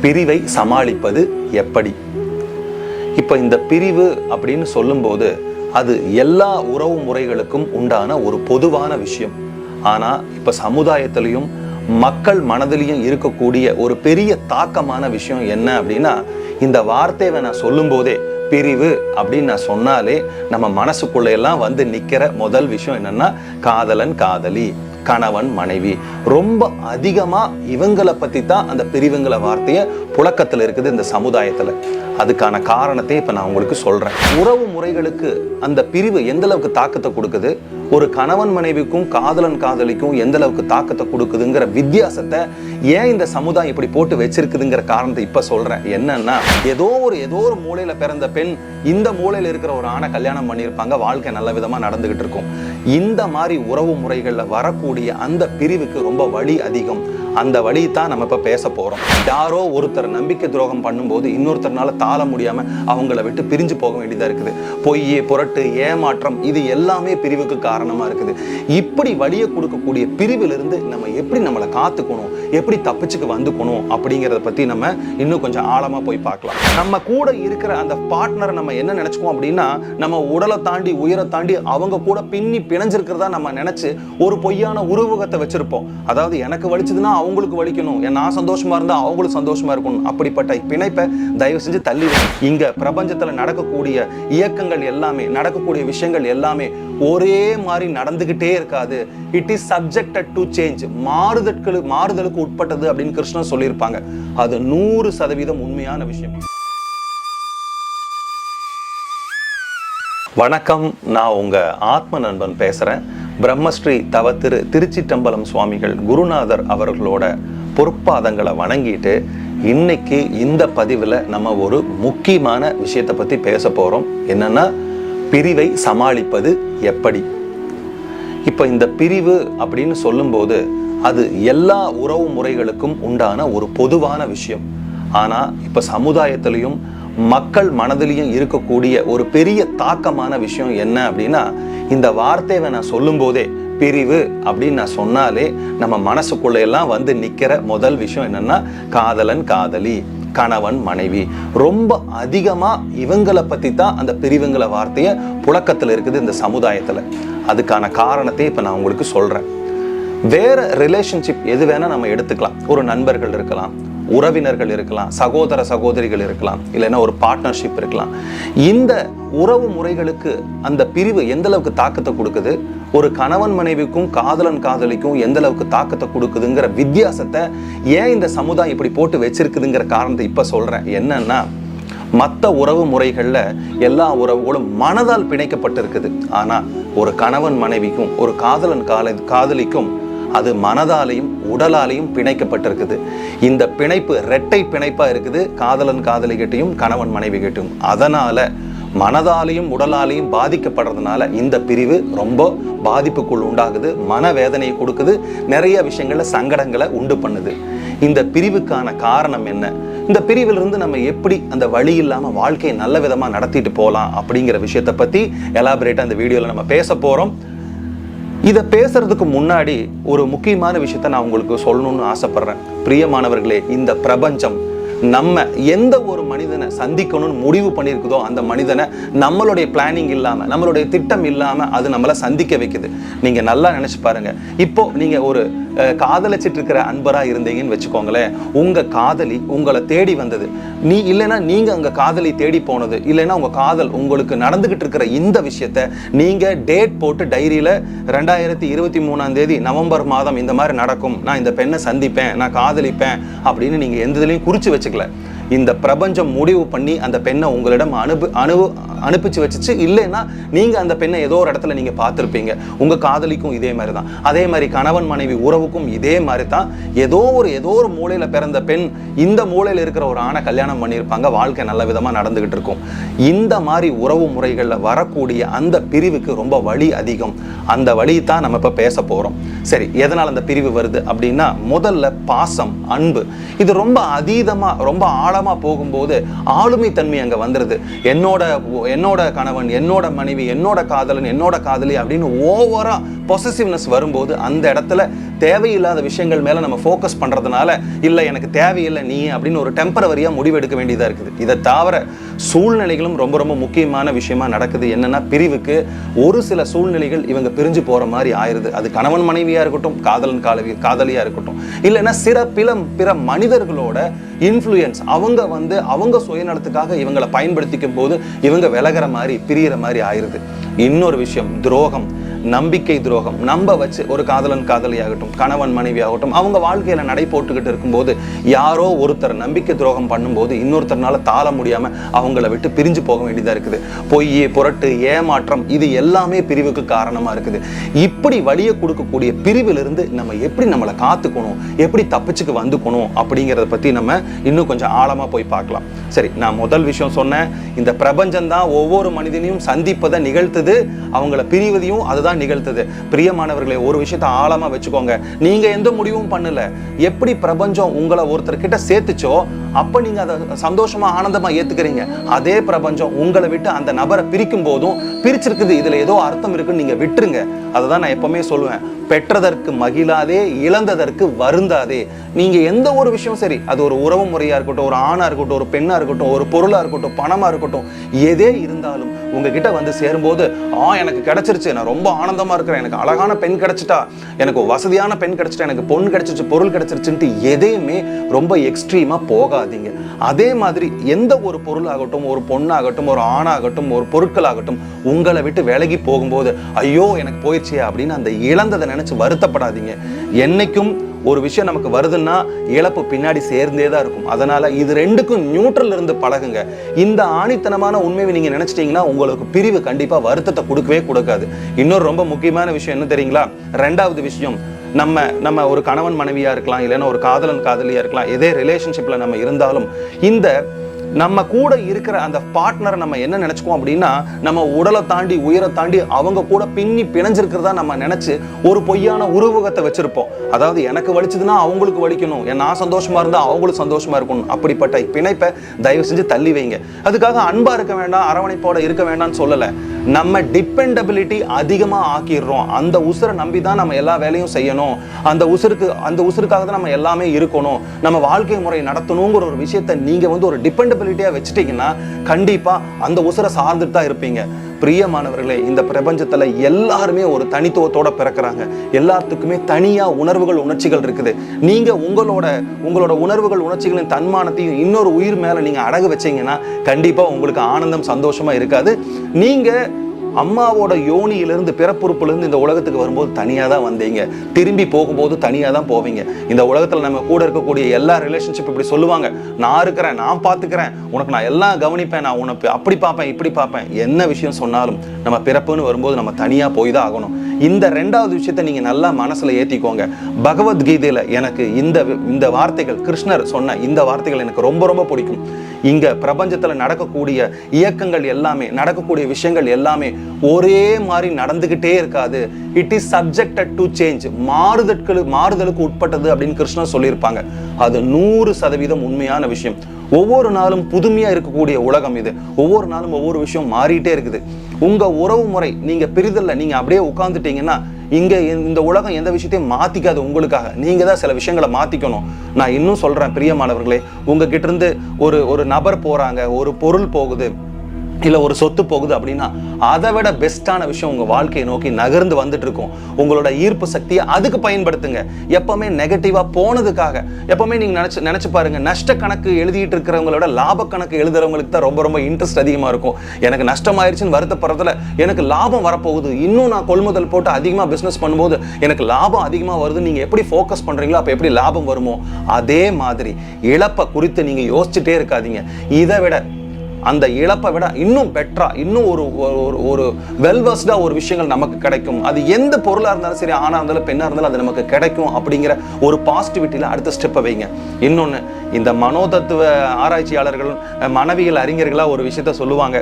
பிரிவை சமாளிப்பது எப்படி? இப்போ இந்த பிரிவு அப்படின்னு சொல்லும்போது அது எல்லா உறவு முறைகளுக்கும் உண்டான ஒரு பொதுவான விஷயம். ஆனா இப்ப சமுதாயத்திலையும் மக்கள் மனதிலையும் இருக்கக்கூடிய ஒரு பெரிய தாக்கமான விஷயம் என்ன அப்படின்னா இந்த வார்த்தையை நான் சொல்லும்போதே பிரிவு அப்படின்னு நான் சொன்னாலே நம்ம மனசுக்குள்ள எல்லாம் வந்து நிற்கிற முதல் விஷயம் என்னன்னா காதலன் காதலி. கணவன் மனைவி. ரொம்ப அதிகமா இவங்களை பத்தி தான் அந்த பிரிவுங்களை வார்த்தையை புழக்கத்துல இருக்குது இந்த சமுதாயத்துல. அதுக்கான காரணத்தை இப்ப நான் உங்களுக்கு சொல்றேன். உறவு முறைகளுக்கு அந்த பிரிவு எந்த அளவுக்கு தாக்கத்தை கொடுக்குது? ஒரு கணவன் மனைவிக்கும் காதலன் காதலிக்கும் எந்த அளவுக்கு தாக்கத்தை கொடுக்குதுங்கிற வித்தியாசத்தை ஏன் இந்த சமுதாயம் இப்படி போட்டு வச்சிருக்குதுங்கிற காரணத்தை இப்ப சொல்றேன். என்னன்னா ஏதோ ஒரு ஏதோ ஒரு மூலையில பிறந்த பெண் இந்த மூலையில இருக்கிற ஒரு ஆணை கல்யாணம் பண்ணியிருப்பாங்க. வாழ்க்கை நல்ல விதமா நடந்துகிட்டு இருக்கும். இந்த மாதிரி உறவு முறைகள்ல வரக்கூடிய அந்த பிரிவுக்கு ரொம்ப வழி அதிகம். அந்த வழி தான் நம்ம இப்போ பேச போகிறோம் யாரோ ஒருத்தர் நம்பிக்கை துரோகம் பண்ணும்போது இன்னொருத்தர்னால தாழ முடியாமல் அவங்கள விட்டு பிரிஞ்சு போக வேண்டியதாக இருக்குது. பொய் புரட்டு ஏமாற்றம் இது எல்லாமே பிரிவுக்கு காரணமாக இருக்குது. இப்படி வழியை கொடுக்கக்கூடிய பிரிவிலிருந்து நம்ம எப்படி நம்மளை காத்துக்கணும்? எப்படி தப்பிச்சுக்கு வந்துக்கணும்? அப்படிங்கிறத பற்றி நம்ம இன்னும் கொஞ்சம் ஆழமாக போய் பார்க்கலாம். நம்ம கூட இருக்கிற அந்த பார்ட்னரை நம்ம என்ன நினைச்சுக்கோம் அப்படின்னா நம்ம உடலை தாண்டி உயரை தாண்டி அவங்க கூட பின்னி பிணைஞ்சிருக்கிறதா நம்ம நினச்சி ஒரு பொய்யான உருவகத்தை வச்சுருப்போம். அதாவது எனக்கு வலிச்சதுன்னா அவங்களுக்கு வலிக்கணும். நான் சந்தோஷமா இருந்தா அவங்களுக்கு சந்தோஷமா இருக்கணும். அப்படிப்பட்ட பிணைப்பை தயவு செஞ்சு தள்ளி இங்க பிரபஞ்சத்துல நடக்கக்கூடிய இயக்கங்கள் எல்லாமே நடக்கக்கூடிய விஷயங்கள் எல்லாமே ஒரே மாதிரி நடந்துகிட்டே இருக்காது. It is subjected to change மாறுதற்கு மாறுதலுக்கு உட்பட்டது அப்படின்னு கிருஷ்ணன் சொல்லியிருப்பாங்க. அது நூறு சதவீதம் உண்மையான விஷயம். வணக்கம். நான் உங்க ஆத்ம நண்பன் பேசுறேன். பிரம்மஸ்ரீ தவ திரு திருச்சிட்டம்பலம் சுவாமிகள் குருநாதர் அவர்களோட பொற்பாதங்களை வணங்கிட்டு இன்னைக்கு இந்த பதிவில் நம்ம ஒரு முக்கியமான விஷயத்தை பற்றி பேச போகிறோம் என்னென்னா பிரிவை சமாளிப்பது எப்படி? இப்போ இந்த பிரிவு அப்படின்னு சொல்லும்போது அது எல்லா உறவு முறைகளுக்கும் உண்டான ஒரு பொதுவான விஷயம். ஆனால் இப்போ சமுதாயத்திலையும் மக்கள் மனதிலையும் இருக்கக்கூடிய ஒரு பெரிய தாக்கமான விஷயம் என்ன அப்படின்னா இந்த வார்த்தையை நான் சொல்லும்போதே பிரிவு அப்படின்னு நான் சொன்னாலே நம்ம மனசுக்குள்ள எல்லாம் வந்து நிற்கிற முதல் விஷயம் என்னன்னா காதலன் காதலி கணவன் மனைவி. ரொம்ப அதிகமாக இவங்களை பற்றி தான் அந்த பிரிவுங்கிற வார்த்தையை புழக்கத்தில் இருக்குது இந்த சமுதாயத்தில். அதுக்கான காரணத்தை இப்போ நான் உங்களுக்கு சொல்கிறேன் வேற ரிலேஷன்ஷிப் எது வேணால் நம்ம எடுத்துக்கலாம். ஒரு நண்பர்கள் இருக்கலாம். உறவினர்கள் இருக்கலாம் சகோதர சகோதரிகள் இருக்கலாம் இல்லைன்னா ஒரு பார்ட்னர்ஷிப் இருக்கலாம். இந்த உறவு முறைகளுக்கு அந்த பிரிவு எந்த அளவுக்கு தாக்கத்தை கொடுக்குது? ஒரு கணவன் மனைவிக்கும் காதலன் காதலிக்கும் எந்த அளவுக்கு தாக்கத்தை கொடுக்குதுங்கிற வித்தியாசத்தை ஏன் இந்த சமுதாயம் இப்படி போட்டு வச்சிருக்குதுங்கிற காரணத்தை இப்போ சொல்கிறேன் என்னன்னா மற்ற உறவு முறைகளில் எல்லா உறவுகளும் மனதால் பிணைக்கப்பட்டிருக்குது. ஆனால் ஒரு கணவன் மனைவிக்கும் ஒரு காதலன் கால காதலிக்கும் அது மனதாலையும் உடலாலையும் பிணைக்கப்பட்டிருக்குது. இந்த பிணைப்பு இரட்டை பிணைப்பாக இருக்குது. காதலன் காதலிகிட்டையும் கணவன் மனைவி கிட்டையும் அதனால் மனதாலையும் உடலாலையும் பாதிக்கப்படுறதுனால இந்த பிரிவு ரொம்ப பாதிப்புக்குள் உண்டாகுது. மனவேதனையை கொடுக்குது. நிறைய விஷயங்கள்ல சங்கடங்களை உண்டு பண்ணுது. இந்த பிரிவுக்கான காரணம் என்ன? இந்த பிரிவிலிருந்து நம்ம எப்படி அந்த வழி இல்லாமல் வாழ்க்கையை நல்ல விதமாக நடத்திட்டு போகலாம் அப்படிங்கிற விஷயத்தை பற்றி எலாபரேட்டாக இந்த வீடியோவில் நம்ம பேச போகிறோம் இதை பேசுறதுக்கு முன்னாடி ஒரு முக்கியமான விஷயத்த நான் உங்களுக்கு சொல்லணும்னு ஆசைப்படுறேன். பிரியமானவர்களே இந்த பிரபஞ்சம் நம்ம எந்த ஒரு மனிதனை சந்திக்கணும்னு முடிவு பண்ணியிருக்குதோ அந்த மனிதனை நம்மளுடைய பிளானிங் இல்லாமல் நம்மளுடைய திட்டம் இல்லாமல் அது நம்மளை சந்திக்க வைக்குது. நீங்கள் நல்லா நினச்சி பாருங்க. இப்போ நீங்கள் ஒரு காதலிச்சிட்டு இருக்கிற அன்பராக இருந்தீங்கன்னு வச்சுக்கோங்களேன். உங்கள் காதலி உங்களை தேடி வந்தது. நீ இல்லைன்னா நீங்கள் அங்கே காதலி தேடி போனது. இல்லைன்னா உங்கள் காதல் உங்களுக்கு நடந்துக்கிட்டு இருக்கிற இந்த விஷயத்த நீங்கள் டேட் போட்டு டைரியில் ரெண்டாயிரத்தி இருபத்தி மூணாம் தேதி நவம்பர் மாதம் இந்த மாதிரி நடக்கும். நான் இந்த பெண்ணை சந்திப்பேன் நான் காதலிப்பேன் அப்படின்னு நீங்கள் எந்த இதுலையும் வச்சு வச்சுக்கல இந்த பிரபஞ்சம் முடிவு பண்ணி அந்த பெண்ணை உங்களிடம் அனுப்பு அனு அனுப்பிச்சு வச்சுச்சு. இல்லைன்னா நீங்க அந்த பெண்ணை ஏதோ ஒரு இடத்துல நீங்க பார்த்துருப்பீங்க. உங்க காதலிக்கும் இதே மாதிரி தான் அதே மாதிரி கணவன் மனைவி உறவுக்கும் இதே மாதிரி தான் ஏதோ ஒரு ஏதோ ஒரு மூலையில் பிறந்த பெண் இந்த மூலையில் இருக்கிற ஒரு ஆணை கல்யாணம் பண்ணியிருப்பாங்க. வாழ்க்கை நல்ல விதமா நடந்துக்கிட்டு இருக்கும். இந்த மாதிரி உறவு முறைகள்ல வரக்கூடிய அந்த பிரிவுக்கு ரொம்ப வழி அதிகம். அந்த வழி தான் நம்ம இப்போ பேச போறோம். சரி எதனால் அந்த பிரிவு வருது அப்படின்னா முதல்ல பாசம் அன்பு. இது ரொம்ப அதீதமாக ரொம்ப ஆழமா போகும்போது ஆளுமை தன்மை அங்கே வந்துடுது என்னோட என்னோட கணவன் என்னோட மனைவி என்னோட காதலன் என்னோட காதலி அப்படின்னு ஓவராக பொசசிவ்னஸ் வரும்போது அந்த இடத்துல தேவையில்லாத விஷயங்கள் மேலே நம்ம ஃபோக்கஸ் பண்ணுறதுனால இல்லை எனக்கு தேவையில்லை நீ அப்படின்னு ஒரு டெம்பரவரியாக முடிவெடுக்க வேண்டியதாக இருக்குது. இதை தவிர சூழ்நிலைகளும் ரொம்ப ரொம்ப முக்கியமான விஷயமா நடக்குது. என்னன்னா பிரிவுக்கு ஒரு சில சூழ்நிலைகள் இவங்க பிரிஞ்சு போற மாதிரி ஆயிருது. அது கணவன் மனைவியா இருக்கட்டும் காதலன் காலவி காதலியா இருக்கட்டும். இல்லைன்னா சில பிற பிற மனிதர்களோட இன்ஃப்ளூயன்ஸ் அவங்க வந்து அவங்க சுயநலத்துக்காக இவங்களை பயன்படுத்திக்கும் போது இவங்க விலகிற மாதிரி பிரியற மாதிரி ஆயிருது. இன்னொரு விஷயம் துரோகம். நம்பிக்கை துரோகம். நம்ப வச்சு ஒரு காதலன் காதலியாகட்டும் கணவன் மனைவி ஆகட்டும் அவங்க வாழ்க்கையில நடை போட்டுக்கிட்டு இருக்கும்போது யாரோ ஒருத்தர் நம்பிக்கை துரோகம் பண்ணும்போது இன்னொருத்தர்னால தாள முடியாம அவங்கள விட்டு பிரிஞ்சு போக வேண்டியதா இருக்குது. பொய் புரட்டு ஏமாற்றம் இது எல்லாமே பிரிவுக்கு காரணமா இருக்குது. இப்படி வழியை கொடுக்கக்கூடிய பிரிவிலிருந்து நம்ம எப்படி நம்மளை காத்துக்கணும் எப்படி தப்பிச்சுக்கு வந்துக்கணும் அப்படிங்கிறத பத்தி நம்ம இன்னும் கொஞ்சம் ஆழமா போய் பார்க்கலாம். சரி நான் முதல் விஷயம் சொன்னேன். இந்த பிரபஞ்சம் தான் ஒவ்வொரு மனிதனையும் சந்திப்பதை நிகழ்த்துது. அவங்கள பிரிவதையும் அதுதான் நிகழ்த்துது. பிரியமானவர்களே ஒரு விஷயத்தை ஆழமா வச்சுக்கோங்க. நீங்க எந்த முடிவும் பண்ணல எப்படி பிரபஞ்சம் உங்களை ஒருத்தர் கிட்ட சேர்த்துச்சோ அப்ப நீங்க அதை சந்தோஷமா ஆனந்தமா ஏற்றுக்கிறீங்க அதே பிரபஞ்சம் உங்களை விட்டு அந்த நபரை பிரிக்கும் போதும் பிரிச்சிருக்குது. இதில் ஏதோ அர்த்தம் இருக்குன்னு நீங்கள் விட்டுருங்க. அதை தான் நான் எப்பவுமே சொல்லுவேன். பெற்றதற்கு மகிழாதே இழந்ததற்கு வருந்தாதே. நீங்கள் எந்த ஒரு விஷயம் சரி அது ஒரு உறவு முறையாக இருக்கட்டும் ஒரு ஆணாக இருக்கட்டும் ஒரு பெண்ணாக இருக்கட்டும் ஒரு பொருளாக இருக்கட்டும் பணமாக இருக்கட்டும் எதே இருந்தாலும் உங்ககிட்ட வந்து சேரும்போது ஆ எனக்கு கிடைச்சிருச்சு. நான் ரொம்ப ஆனந்தமாக இருக்கிறேன். எனக்கு அழகான பெண் கிடைச்சிட்டா. எனக்கு வசதியான பெண் கிடைச்சிட்டா. எனக்கு பொண்ணு கிடைச்சிருச்சு பொருள் கிடைச்சிருச்சுன்ட்டு எதையுமே ரொம்ப எக்ஸ்ட்ரீமாக போகாதீங்க. அதே மாதிரி எந்த ஒரு பொருளாகட்டும் ஒரு பொண்ணாகட்டும் ஒரு ஆணாகட்டும் ஒரு பொருட்களாகட்டும் உங்களை விட்டு விலகி போகும்போது ஐயோ எனக்கு போயிடுச்சே அப்படின்னு அந்த இழந்ததை நினச்சி வருத்தப்படாதீங்க. என்னைக்கும் ஒரு விஷயம் நமக்கு வருதுன்னா இழப்பு பின்னாடி சேர்ந்தே தான் இருக்கும். அதனால இது ரெண்டுக்கும் நியூட்ரல் இருந்து பழகுங்க. இந்த ஆணித்தனமான உண்மையை நீங்க நினைச்சிட்டீங்கன்னா உங்களுக்கு பிரிவு கண்டிப்பா வருத்தத்தை கொடுக்கவே கொடுக்காது. இன்னொரு ரொம்ப முக்கியமான விஷயம் என்ன தெரியுங்களா? ரெண்டாவது விஷயம் நம்ம நம்ம ஒரு கணவன் மனைவியா இருக்கலாம் இல்லைன்னா ஒரு காதலன் காதலியா இருக்கலாம் எதே ரிலேஷன்ஷிப்ல நம்ம இருந்தாலும் இந்த நம்ம கூட இருக்கிற அந்த பார்ட்னரை நம்ம என்ன நினைச்சுக்கோம் அப்படின்னா நம்ம உடலை தாண்டி உயரை தாண்டி அவங்க கூட பின்னி பிணைஞ்சிருக்கிறதா நம்ம நினைச்சு ஒரு பொய்யான உருவகத்தை வச்சிருப்போம். அதாவது எனக்கு வலிச்சதுன்னா அவங்களுக்கு வலிக்கணும். நான் சந்தோஷமா இருந்தா அவங்களும் சந்தோஷமா இருக்கணும். அப்படிப்பட்ட பிணைப்பை தயவு செஞ்சு தள்ளி வைங்க. அதுக்காக அன்பா இருக்க வேண்டாம் அரவணைப்போட இருக்க வேண்டாம்னு சொல்லலை. நம்ம டிபெண்டபிலிட்டி அதிகமாக ஆக்கிடுறோம். அந்த உசுரை நம்பி தான் நம்ம எல்லா வேலையும் செய்யணும். அந்த உசுருக்கு அந்த உசுருக்காக தான் நம்ம எல்லாமே இருக்கணும். நம்ம வாழ்க்கை முறை நடத்தணுங்கிற ஒரு விஷயத்தை நீங்கள் வந்து ஒரு டிபெண்ட் டிபெண்டபிலிட்டியா வச்சுட்டிங்கன்னா கண்டிப்பாக அந்த உசுரை சார்ந்துட்டு தான் இருப்பீங்க. பிரியமானவர்களே இந்த பிரபஞ்சத்தில் எல்லாருமே ஒரு தனித்துவத்தோட பிறக்கிறாங்க. எல்லாத்துக்குமே தனியாக உணர்வுகள் உணர்ச்சிகள் இருக்குது. நீங்கள் உங்களோட உங்களோட உணர்வுகள் உணர்ச்சிகளின் தன்மானத்தையும் இன்னொரு உயிர் மேலே நீங்க அடகு வச்சீங்கன்னா கண்டிப்பாக உங்களுக்கு ஆனந்தம் சந்தோஷமா இருக்காது. நீங்கள் அம்மாவோட யோனியிலிருந்து பிறப்புறுப்புலேருந்து இந்த உலகத்துக்கு வரும்போது தனியாக தான் வந்தீங்க. திரும்பி போகும்போது தனியாக தான் போவீங்க. இந்த உலகத்தில் நம்ம கூட இருக்கக்கூடிய எல்லா ரிலேஷன்ஷிப் இப்படி சொல்லுவாங்க. நான் இருக்கிறேன் நான் பார்த்துக்கிறேன் உனக்கு நான் எல்லாம் கவனிப்பேன் நான் உனக்கு அப்படி பார்ப்பேன் இப்படி பார்ப்பேன். என்ன விஷயம் சொன்னாலும் நம்ம பிறப்புன்னு வரும்போது நம்ம தனியாக போய் தான் ஆகணும். இந்த ரெண்டாவது விஷயத்தை நீங்கள் நல்லா மனசில் ஏற்றிக்கோங்க பகவத்கீதையில் எனக்கு இந்த இந்த வார்த்தைகள் கிருஷ்ணர் சொன்ன இந்த வார்த்தைகள் எனக்கு ரொம்ப ரொம்ப பிடிக்கும். இங்கே பிரபஞ்சத்தில் நடக்கக்கூடிய இயக்கங்கள் எல்லாமே நடக்கக்கூடிய விஷயங்கள் எல்லாமே ஒரே மாதிரி நடந்துக்கிட்டே இருக்காது. It is subjected to change மாறுதற்கு மாறுதலுக்கு உட்பட்டது அப்படின்னு கிருஷ்ணர் சொல்லியிருப்பாங்க. அது நூறு சதவீதம் உண்மையான விஷயம். ஒவ்வொரு நாளும் புதுமையாக இருக்கக்கூடிய உலகம் இது. ஒவ்வொரு நாளும் ஒவ்வொரு விஷயம் மாறிட்டே இருக்குது. உங்கள் உறவு முறை நீங்கள் பிரிதல்ல நீங்கள் அப்படியே உட்காந்துட்டீங்கன்னா இங்கே இந்த உலகம் எந்த விஷயத்தையும் மாற்றிக்காது உங்களுக்காக. நீங்கள் தான் சில விஷயங்களை மாற்றிக்கணும் நான் இன்னும் சொல்கிறேன் பிரியமானவர்களே. உங்ககிட்ட இருந்து ஒரு ஒரு நபர் போகிறாங்க ஒரு பொருள் போகுது. இல்லை ஒரு சொத்து போகுது அப்படின்னா அதை விட பெஸ்ட்டான விஷயம் உங்கள் வாழ்க்கையை நோக்கி நகர்ந்து வந்துட்டு இருக்கும் உங்களோட ஈர்ப்பு சக்தியை அதுக்கு பயன்படுத்துங்க. எப்பவுமே நெகட்டிவாக போனதுக்காக. எப்பவுமே நீங்கள் நினச்சி நினச்சி பாருங்கள் நஷ்ட கணக்கு எழுதிட்டு இருக்கிறவங்களோட லாப கணக்கு எழுதுறவங்களுக்கு தான் ரொம்ப ரொம்ப இன்ட்ரெஸ்ட் அதிகமாக இருக்கும். எனக்கு நஷ்டமாயிருச்சுன்னு வருத்தப்படுறதுல எனக்கு லாபம் வரப்போகுது. இன்னும் நான் கொள்முதல் போட்டு அதிகமாக பிஸ்னஸ் பண்ணும்போது எனக்கு லாபம் அதிகமாக வருது நீங்கள் எப்படி ஃபோக்கஸ் பண்ணுறீங்களோ அப்போ எப்படி லாபம் வருமோ? அதே மாதிரி இழப்பை குறித்து நீங்கள் யோசிச்சுட்டே இருக்காதீங்க. இதை விட அந்த இழப்பை விட இன்னும் பெட்டரா இன்னும் ஒரு ஒரு ஒரு வெல்வஸ்டா ஒரு விஷயங்கள் நமக்கு கிடைக்கும். அது எந்த பொருளா இருந்தாலும் சரி ஆனா இருந்தாலும் பெண்ணா இருந்தாலும் அது நமக்கு கிடைக்கும் அப்படிங்கிற ஒரு பாசிட்டிவிட்டியில அடுத்த ஸ்டெப்பை வைங்க. இன்னொன்று இந்த மனோதத்துவ ஆராய்ச்சியாளர்கள் மனைவிகள் அறிஞர்களாக ஒரு விஷயத்த சொல்லுவாங்க.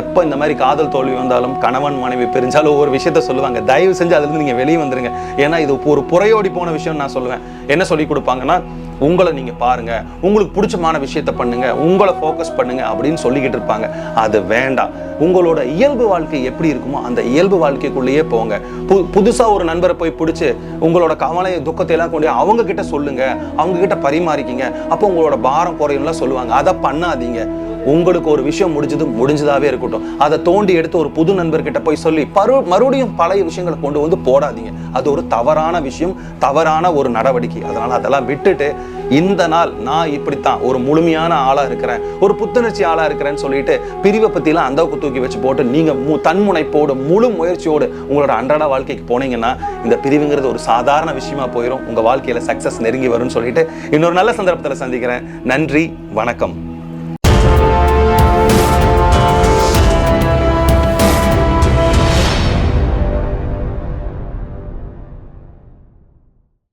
எப்போ இந்த மாதிரி காதல் தோல்வி வந்தாலும் கணவன் மனைவி பிரிஞ்சாலும் ஒரு விஷயத்த சொல்லுவாங்க. தயவு செஞ்சு அதுலேருந்து நீங்கள் வெளியே வந்துருங்க. ஏன்னா இது ஒரு புறையோடி போன விஷயம் நான் சொல்லுவேன். என்ன சொல்லி கொடுப்பாங்கன்னா உங்களை நீங்கள் பாருங்கள் உங்களுக்கு பிடிச்சமான விஷயத்த பண்ணுங்கள் உங்களை ஃபோக்கஸ் பண்ணுங்கள் அப்படின்னு சொல்லிக்கிட்டு இருப்பாங்க. அது வேண்டாம். உங்களோட இயல்பு வாழ்க்கை எப்படி இருக்குமோ அந்த இயல்பு வாழ்க்கைக்குள்ளேயே போங்க. பு புதுசாக ஒரு நண்பரை போய் பிடிச்சி உங்களோட கவலை துக்கத்தை எல்லாம் கொண்டு அவங்க கிட்ட சொல்லுங்கள் அவங்க கிட்ட பரிமாறிக்கிங்க. அப்போ உங்களோட பாரம் குறையும்லாம் சொல்லுவாங்க. அதை பண்ணாதீங்க. உங்களுக்கு ஒரு விஷயம் முடிஞ்சது முடிஞ்சதாகவே இருக்கட்டும். அதை தோண்டி எடுத்து ஒரு புது நண்பர்கிட்ட போய் சொல்லி பரு மறுபடியும் பழைய விஷயங்களை கொண்டு வந்து போடாதீங்க. அது ஒரு தவறான விஷயம் தவறான ஒரு நடவடிக்கை. அதனால் அதெல்லாம் விட்டுட்டு இந்த நாள் நான் இப்படித்தான் ஒரு முழுமையான ஆளாக இருக்கிறேன் ஒரு புத்துணர்ச்சி ஆளாக இருக்கிறேன்னு சொல்லிட்டு பிரிவை பற்றிலாம் அந்த தூக்கி வச்சு போட்டு நீங்கள் மு தன்முனைப்போடு முழு முயற்சியோடு உங்களோட அன்றாட வாழ்க்கைக்கு போனீங்கன்னா இந்த பிரிவுங்கிறது ஒரு சாதாரண விஷயமா போயிடும் உங்கள் வாழ்க்கையில் சக்சஸ் நெருங்கி வரும்னு சொல்லிட்டு இன்னொரு நல்ல சந்தர்ப்பத்தில் சந்திக்கிறேன். நன்றி வணக்கம்.